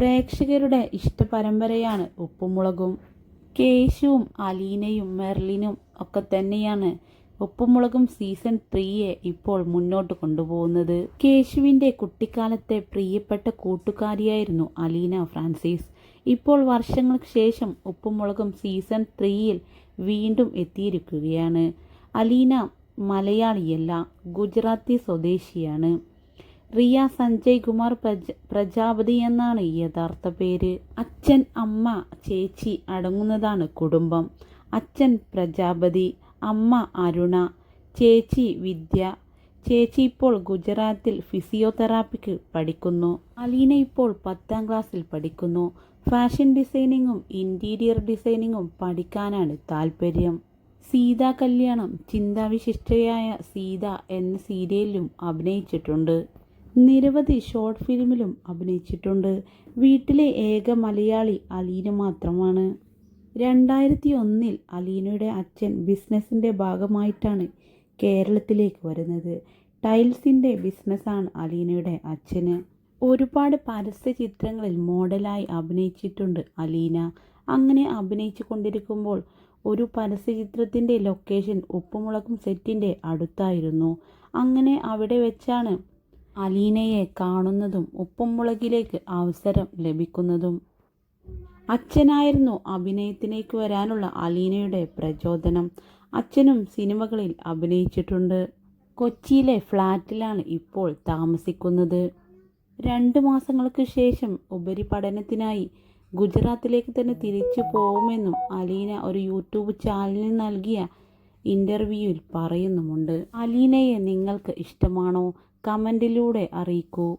പ്രേക്ഷകരുടെ ഇഷ്ടപരമ്പരയാണ് ഉപ്പുമുളകും. കേശുവും അലീനയും മെർലിനും ഒക്കെ തന്നെയാണ് ഉപ്പുമുളകും സീസൺ ത്രീയെ ഇപ്പോൾ മുന്നോട്ട് കൊണ്ടുപോകുന്നത്. കേശുവിന്റെ കുട്ടിക്കാലത്തെ പ്രിയപ്പെട്ട കൂട്ടുകാരിയായിരുന്നു അലീന ഫ്രാൻസിസ്. ഇപ്പോൾ വർഷങ്ങൾക്ക് ശേഷം ഉപ്പുമുളകും സീസൺ ത്രീയിൽ വീണ്ടും എത്തിയിരിക്കുകയാണ്. അലീന മലയാളിയല്ല ഗുജറാത്തി സ്വദേശിയാണ്. റിയ സഞ്ജയ് കുമാർ പ്രജ പ്രജാപതി എന്നാണ് യഥാർത്ഥ പേര്. അച്ഛൻ അമ്മ ചേച്ചി അടങ്ങുന്നതാണ് കുടുംബം. അച്ഛൻ പ്രജാപതി അമ്മ അരുണ ചേച്ചി വിദ്യ. ചേച്ചി ഇപ്പോൾ ഗുജറാത്തിൽ ഫിസിയോതെറാപ്പിക്ക് പഠിക്കുന്നു. അലീന ഇപ്പോൾ പത്താം ക്ലാസ്സിൽ പഠിക്കുന്നു. ഫാഷൻ ഡിസൈനിങ്ങും ഇന്റീരിയർ ഡിസൈനിങ്ങും പഠിക്കാനാണ് താല്പര്യം സീത കല്യാണം ചിന്താവിശിഷ്ടയായ സീത എന്ന സീരിയലിലും അഭിനയിച്ചിട്ടുണ്ട്. നിരവധി ഷോർട്ട് ഫിലിമിലും അഭിനയിച്ചിട്ടുണ്ട്. വീട്ടിലെ ഏക മലയാളി അലീന മാത്രമാണ്. രണ്ടായിരത്തി ഒന്നിൽ അലീനയുടെ അച്ഛൻ ബിസിനസ്സിന്റെ ഭാഗമായിട്ടാണ് കേരളത്തിലേക്ക് വരുന്നത്. ടൈൽസിന്റെ ബിസിനസ്സാണ് അലീനയുടെ അച്ഛന്. ഒരുപാട് പരസ്യ ചിത്രങ്ങളിൽ മോഡലായി അഭിനയിച്ചിട്ടുണ്ട് അലീന. അങ്ങനെ അഭിനയിച്ചു കൊണ്ടിരിക്കുമ്പോൾ ഒരു പരസ്യ ചിത്രത്തിന്റെ ലൊക്കേഷൻ ഉപ്പുമുളകും സെറ്റിന്റെ അടുത്തായിരുന്നു. അങ്ങനെ അവിടെ വെച്ചാണ് അലീനയെ കാണുന്നതും ഉപ്പുമുളകിലേക്ക് അവസരം ലഭിക്കുന്നതും. അച്ഛനായിരുന്നു അഭിനയത്തിലേക്ക് വരാനുള്ള അലീനയുടെ പ്രചോദനം. അച്ഛനും സിനിമകളിൽ അഭിനയിച്ചിട്ടുണ്ട്. കൊച്ചിയിലെ ഫ്ലാറ്റിലാണ് ഇപ്പോൾ താമസിക്കുന്നത്. രണ്ട് മാസങ്ങൾക്ക് ശേഷം ഉപരിപഠനത്തിനായി ഗുജറാത്തിലേക്ക് തന്നെ തിരിച്ചു പോകുമെന്നും അലീന ഒരു യൂട്യൂബ് ചാനലിന് നൽകിയ ഇന്റർവ്യൂവിൽ പറയുന്നുമുണ്ട് അലീനയെ നിങ്ങൾക്ക് ഇഷ്ടമാണോ? കമന്റിലൂടെ അറിയിക്കൂ.